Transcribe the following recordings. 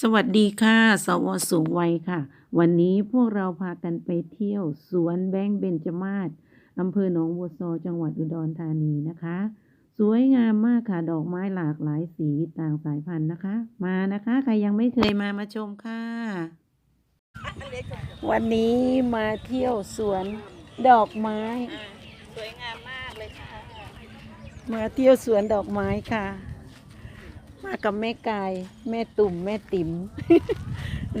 สวัสดีค่ะ สวสูงวัยค่ะ วันนี้พวกเราพากันไปเที่ยว สวนแบงค์เบญจมาศอำเภอหนองบัวซอจังหวัดอุดรธานีนะคะ สวยงามมากค่ะ ดอกไม้หลากหลายสีต่างสายพันธุ์นะคะ มานะคะ ใครยังไม่เคยมามาชมค่ะ วันนี้มาเที่ยวสวนดอกไม้ สวยงามมากเลยค่ะ มาเที่ยวสวนดอกไม้ค่ะ มากับแม่กาย แม่ตุ่มแม่ติ๋ม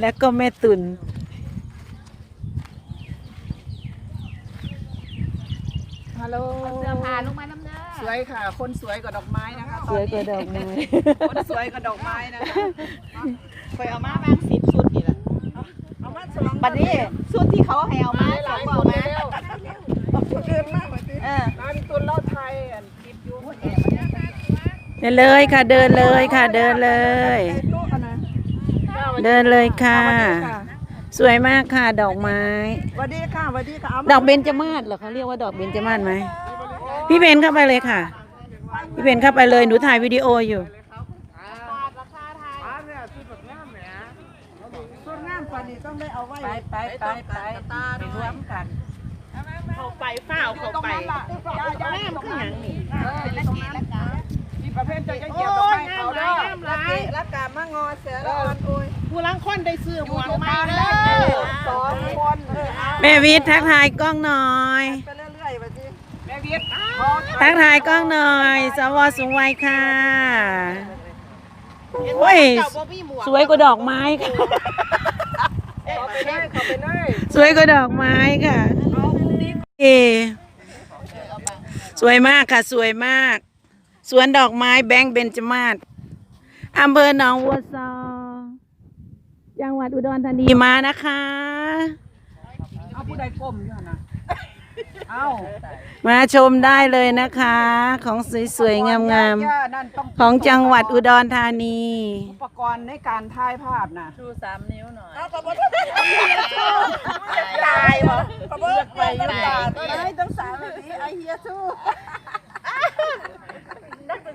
และก็แม่ตุนฮัลโหลเสื้อผ้าลงมาน้ำเนื้อสวยค่ะ คนสวยกว่าดอกไม้นะคะสวยกว่าดอกไม้ คนสวยกว่าดอกไม้นะคะคอยเอามาบางสิบสุดนี่แหละเอามาสองบัดนี้สุดที่เขาให้เอามา หลาย เขา ค เอา น มา เร็วคนเดินมากกว่านี้ เออ ร้านตุนเล่าไทยอันคลิปยู เดินเลยค่ะเดินเลยค่ะเดินเลยไอ้ตู้อันนะเดินเลยค่ะสวัสดีค่ะ สวยมากค่ะดอกไม้ สวัสดีค่ะสวัสดีค่ะามาดอกเบญจมาศเหรอเขาเรียกว่าดอกเบญจมาศไหมพี่เบนเข้าไปเลยค่ะ พี่เบนเข้าไปเลยหนูถ่ายวิดีโออยู่ร้านเนี่ยคือแบบงามแหมต้นงามกว่านี้ต้องได้เอาไว้ไปไปไปไปตาไปรวมกันเขาไปเฝ้าเขาตรงไปนั้นล่ะงามขึ้นอย่างนี้เอออยู่ตรงนั้นมี ประเภทจะยังเกี่ยวดอกไม้เขาเด้อโอ้ยงามหลายลายรักกามางอเสือละออนอุ้ยผู้ลังคนได้ซื้อหมวกมานเลแรกยสองคนแม่วิทย์ทักทายกล้องหน่อยไปเรื่อยๆไปสิแม่เวียดทักทายกล้องหน่อย สวสูงวัยค่ะโอ้ยสวยกว่าดอกไม้ค่ะขอไปได้ขอไปได้สวยกว่าดอกไม้ค่ะเอสวยมากค่ะ สวยมาก สวนดอกไม้แบงค์เบญจมาศอำเภอหนองวัวซอจังหวัดอุดรธานีมานะคะ เอาผู้ใดก้มอยู่นะเอามาชมได้เลยนะคะ ของสวยๆงามนั่นต้องๆของจังหวัดอุดรธานี อุปกรณ์ในการถ่ายภาพนะชูสามนิ้วหน่อยตายวะขบวนไปยุ่งตาไอ้ต้องสามแบบนี้ไอเฮียสู้นักศึก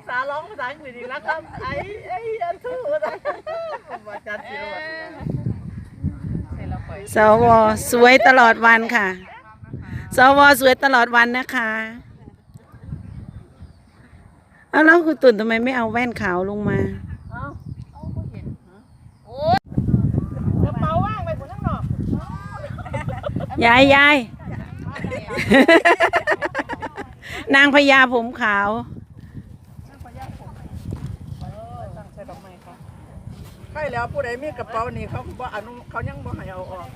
ษาร้องภาษาอังกฤษอีกแล้วครับไอ้ไอ้ยันทูนะมาจัดสิวสวสวยตลอดวันค่ะ สวสวยตลอดวันนะคะเอาแล้วคุณตุ่นทำไมไม่เอาแว่นขาวลงมากระเป๋าว่างไปคนข้างนอกยายยาย นางพญาผมขาว ใช่แล้วผู้ใดมีกระเป๋านี่เขาบ่อนุเขายังบ่ให้เอาออก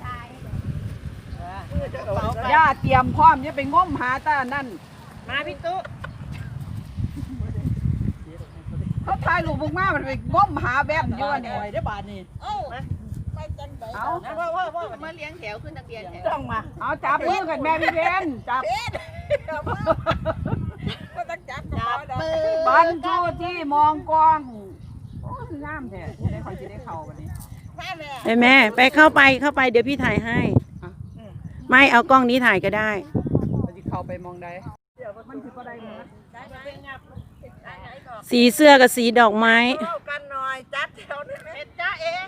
ย่าเตรียมพร้อมเนี่ยไปง้มหาตานั่น มาพี่ตุ๊เขาถ่ายรูปพวกมามันไปง้มหาแว่นอยู่นี่ได้บาทนี่เอ้าเอาว่าว่าว่ามาเลี้ยงแถวขึ้นนักเรียนแถวต้องมา เอาจับมือกันแม่พี่เพนจับจับมือบันทูที่มองกล้องโอ้ คืองามแท้จะได้คอยจะได้เข้าวันนี้ไปแม่ ไปเข้าไปเข้าไปเดี๋ยวพี่ถ่ายให้ ไม่เอากล้องนี้ถ่ายก็ได้เราจะเข้าไปมองได้มันคือก็ได้นะสีเสื้อกับสีดอกไม้เข้ากันหน่อยจัดแถวนี้ไหมเป็นจ้าเอง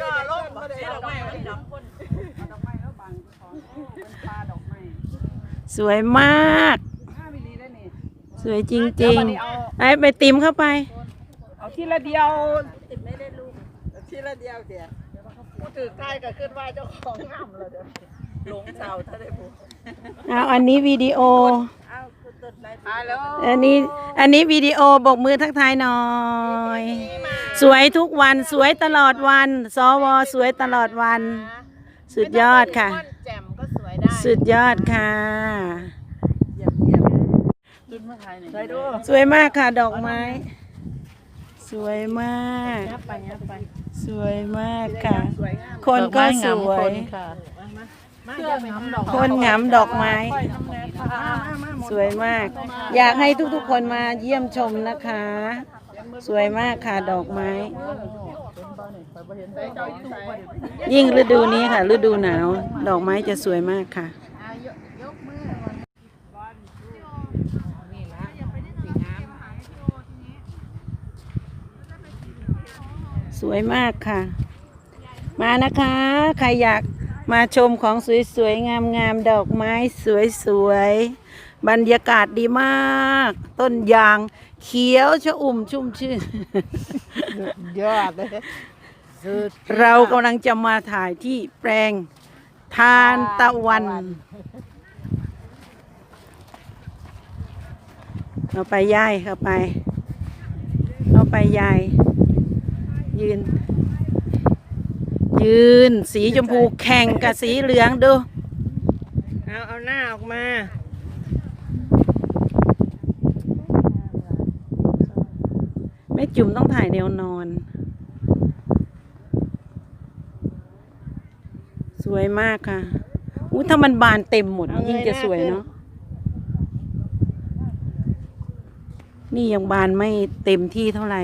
ย่อลงมาได้ดอกไม้ดอกคนดอกไม้แล้วบางของเป็นปลาดอกไม้ สวยมากห้ามิลลิได้นี่สวยจริงๆไปไปติมเข้าไป เอาทีละเดียวติดไม่ได้ลูกทีละเดียวเดียวพูดถึงใกล้ก็ขึ้นว่าเจ้าของงามเลยเดี๋ยวหลงเสาถ้าได้บุเอาอันนี้วิดีโอเอาคือตึดไรฮัลโหลอันนี้อันนี้วิดีโอบกมือทักทายหน่อย สวยทุกวันสวยตลอดวัน สวสวยตลอดวัน สุดยอดค่ะแจ่มก็ สวยได้สุดยอดค่ะเยี่ยมเยี่ยมขึ้นมาถ่ายหน่อยไปดูสวยมากค่ะดอกไม้ สวยมาก ยับไปยับไปสวยมากค่ะสวยงามคนก็สวย เสื้อหำดอกคนงามดอกไม้ สวยมาก อยากให้ทุกๆคนมาเยี่ยมชมนะคะ สวยมากค่ะดอกไม้ ยิ่งฤดูนี้ค่ะ ฤดูหนาว ดอกไม้จะสวยมากค่ะสวยมากค่ะ มานะคะ ใครอยากมาชมของสวยๆ งามๆ ดอกไม้สวยๆ บรรยากาศดีมาก ต้นยางเขียวชะอุ่มชุ่มชื่นยอดเลย เรากำลังจะมาถ่ายที่แปลงทานตะวันเอาไปย่ายเข้าไปเอาไปยาย ยืน ยืนสีชมพูแข่งกับสีเหลืองดู เอาเอาหน้าออกมาแม่จุ๋มต้องถ่ายแนวนอน วยมากค่ะอู้ถ้ามันบานเต็มหมดเอาเงยยิ่งจะหน้าสวยขึ้นเนาะนี่ยังบานไม่เต็มที่เท่าไหร่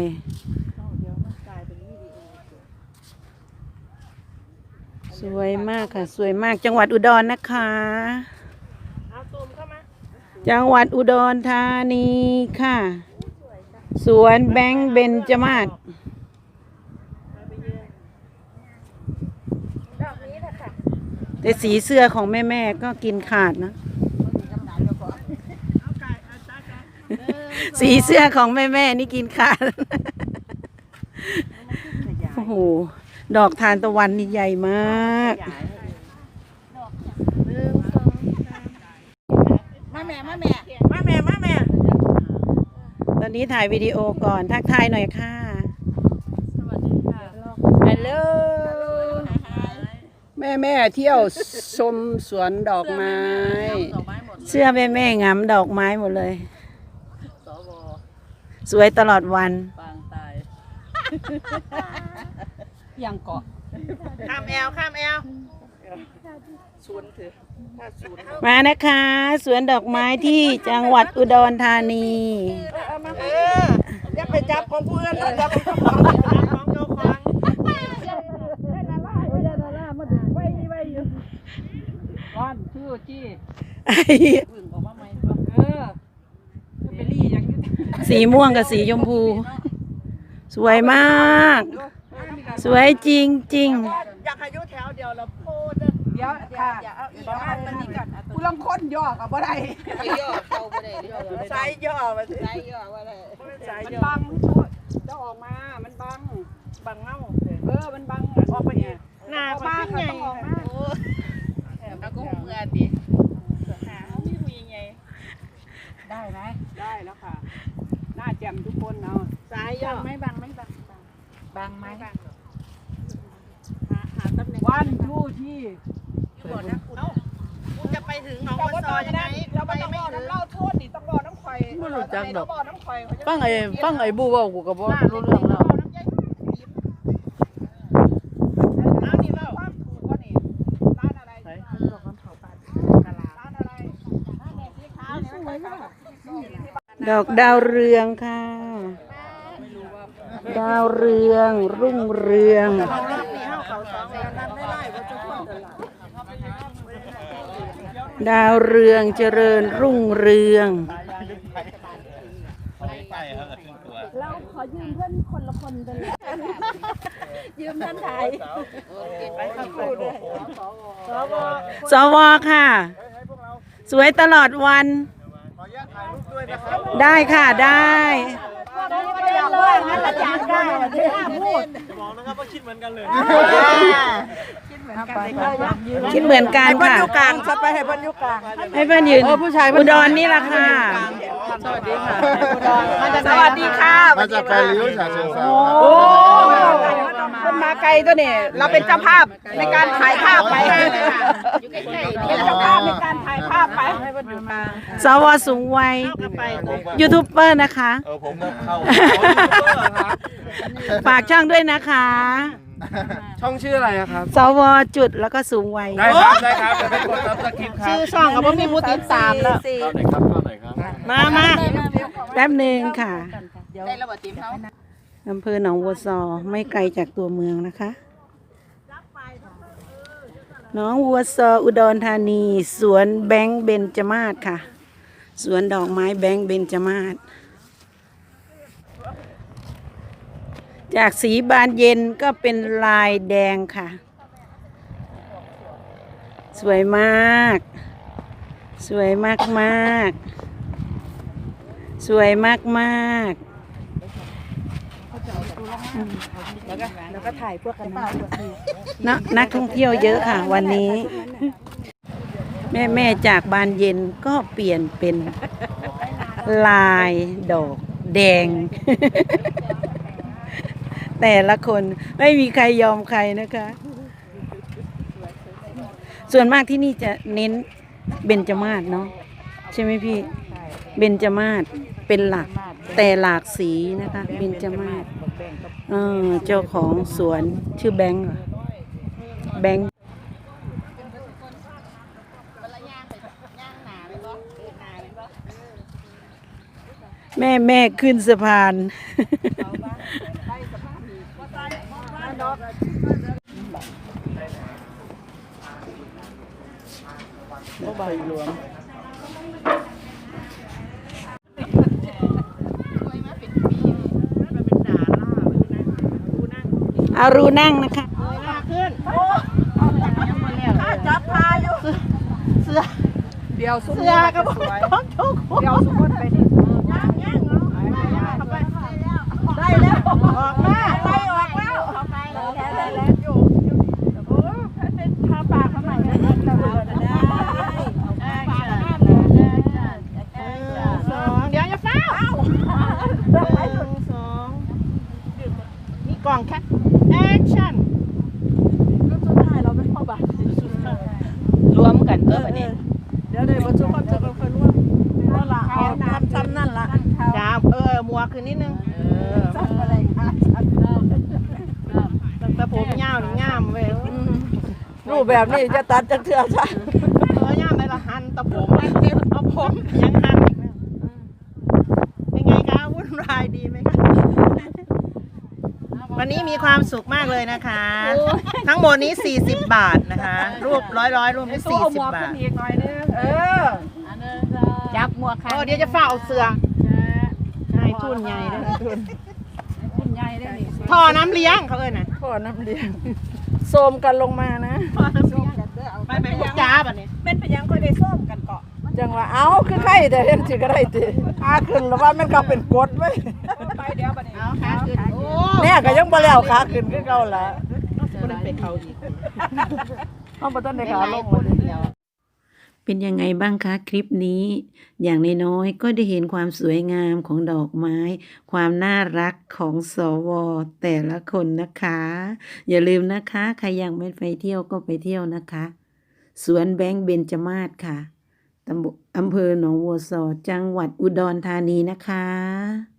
สวยมากค่ะ สวยมากจังหวัดอุดรนะคะเอาตูมเข้ามาจังหวัดอุดรธานีค่ะ สวนแบงค์เบญจมาศ แต่สีเสื้อของแม่แม่ๆก็กินขาดนะ สีเสื้อของแม่แม่ๆนี่กินขาด โอ้โห ดอกทานตะวันนี่ใหญ่มากมาแม่มาแม่มาแม่มาแม่ตอนนี้ถ่ายวิดีโอก่อนทักทายหน่อยค่ะฮัลโหล แม่แม่เที่ยวชมสวนดอกไม้ ดอกไม้หมดเสื้อแม่แม่งามดอกไม้หมดเลย สวสวยตลอดวัน ปางตายยังเกาะข้ามแอลข้ามแอลชวนเถอะถ้าชวนมานะคะ สวนดอกไม้ที่จังหวัดอุดรธานี เอออย่าไปจับของผู้อื่นอย่าไปจับของของเจ้าของ ก้อนชื่อจี้ไอ้พึ่งออกมาใหม่ตัวเออจะไปรี่ยังอยุ่สีม่วงกับสีชมพู สวยมาก สวยจริงจริงอยากให้อยุแถวเดียวแล้วพูดเดี๋ยวค่ะอย่าเอาอีกประมาณนี้ก่อนกูลังค้นย่อกับบ่ได้ย่อเข้าบ่ได้ย่อใช้ย่อมาสิใส่ย่อบ่ได้ใช้มันย่อบังชุดจะออกมา มันบังบังเงาเออมันบังออกไปเนี่ยหน้าออกบัมางค่ะใหญ่ต้องออกมา แล้วก็เมื่อดิหามีผู้ยังไงได้ไหมได้แล้วค่ะ หน้าแจ่มทุกคนเอาสายย่อไม่บังไม่บังบังไหมหาหาตำแหน่งวันทูที่อยู่ก่อนนะคุณเอ้าคุณจะไปถึงหนองเราบัวก็ซต้อองยังไงเราไปไม่ต้องไม่บอกถึงน้ำเล่าโทษนี่ต้องบอกน้ำข่อยไม่รู้จักดอกบอกน้ำข่อยฟังไอ้ฟังไอ้บูเว่ากูก็บ่รู้เรื่องแล้ว ร้านนี้เล่าความถูกว่านี่ร้านอะไรร้านอะไรร้านแม่สีขาวเนี่ยมันขายข้าว ดอกดาวเรืองค่ะ ดาวเรือง รุ่งเรือง ดาวเรืองเจริญรุ่งเรืองสวค่ะ สวยตลอดวัน ได้ค่ะได้พูดบอกนะครับว่าคิดเหมือนกันเลย ค่ะกลางซัดไปให้เพิ่นอยู่กลางให้เพื่อนยืนอุดรนี่แหละค่ะสวัสดีค่ะสวัสดีค่ะมาจากไปริ้วฉะเชิงเทราโอ้คนมาไกลตัวนี่เราเป็นเจ้าภาพในการถ่ายภาพไปเป็นเจ้าภาพในการถ่ายภาพไปสวสูงวัยไปยูทูบเบอร์นะคะเออผมก็เข้าฝากช่องด้วยนะคะ ช่องชื่ออะไรอะครับ สวจุดแล้วก็สูงวัยได้ครับได้ครับเดี๋ยวไปกดซับสคริปต์ครับชื่อช่องกับว่ามีผู้ติดตามแล้วเข้าไหนครับเข้าไหนครับ มามาแป๊บหนึ่งค่ะได้ระบบทีมเขาอำเภอหนองบัวซอไม่ไกลจากตัวเมืองนะคะหนองบัวซออุดรธานี สวนแบงค์เบญจมาศค่ะ สวนดอกไม้แบงค์เบญจมาศ จากสีบานเย็นก็เป็นลายแดงค่ะ สวยมาก สวยมากมากๆสวยมากมากๆแล้วก็แล้วก็ถ่ายพวกกันนะนักนักท่องเที่ยวเยอะค่ะ วันนี้ แม่แม่จากบานเย็นก็เปลี่ยนเป็นลายดอกแดง แต่ละคนไม่มีใครยอมใครนะคะ ส่วนมากที่นี่จะเน้นเบญจมาศเนาะใช่ไหมพี่เบญจมาศเป็นหลักแต่หลากสีนะคะเบญจมาศเออเจ้าของสวนชื่อแบงค์แบงค์แม่แม่ขึ้นสะพาน เอารูนั่งนะคะข้าจับพาอยู่ เสือ เดี๋ยวซุ้มเสือก็บอกสวยต้องทุกคนเดี๋ยวซุ้มคนไปดิย่างย่างเนาะได้แล้วออกมาไปออกแล้วได้แล้วได้แล้วอยู่โอ้เป็นทาปากทำไมได้ได้สองเดี๋ยวอย่าเฝ้าหนึ่งสองนี่กล่องแคปแอคชั่น รวมกันเออบัดนี้ เดี๋ยวเดี๋ยวมาชุบความจะเป็นคนร่วมนั่นละเอาทำซ้ำนั่นละจ้าเออมัวขึ้นนิดนึงเออซ้ำอะไรคะตั้งแต่ผมยาวนี่งามเว้ย รูปแบบนี้จะตัดจากเทือใช่เออยามในละหันตะผมเอาผมยังหันอีกแล้วเป็นไงคะวุ่นวายดีไหมคะวันนี้มีความสุขมากเลยนะคะ ทั้งหมดนี้ 40 บาทนะคะ รูปร้อยร้อยๆรูปนี้40 บาทอีกหน่อยนึงเออจับหมวกค่ะโอ้เดี๋ยวจะเฝ้าเอาเสือใช่ทุนใหญ่นะทุนคุณยายได้นี่ท่อน้ำเลี้ยงเขาเอ่ยนะพ่อน้ำเลี้ยง โซมกันลงมานะท่อน้ำเลี้ยงไปไปพวกจ้าแบบนี้เป็นไปยังค่อยได้ส้มกันเกาะจังว่าเอ้าคือใครแต่เห็นสิก็ได้ติอาขึ้นแล้วว่ามันก็เป็นกฎไว้ไปเดี๋ยวบัดนี้เอาขาขึ้นโอ้เนี่ยก็ยังบ่แล้วขาขึ้นคือเก่าละก็เลยไปเขาอีกเฮาบ่ทันได้ขาลงคนเลยเดียว เป็นยังไงบ้างคะคลิปนี้ อย่างน้อยๆก็ได้เห็นความสวยงามของดอกไม้ ความน่ารักของสว แต่ละคนนะคะ อย่าลืมนะคะ ใครยังไม่ไปเที่ยวก็ไปเที่ยวนะคะ สวนแบงค์เบญจมาศค่ะตำบลอำเภอหนองวัวซอจังหวัดอุดรธานีนะคะ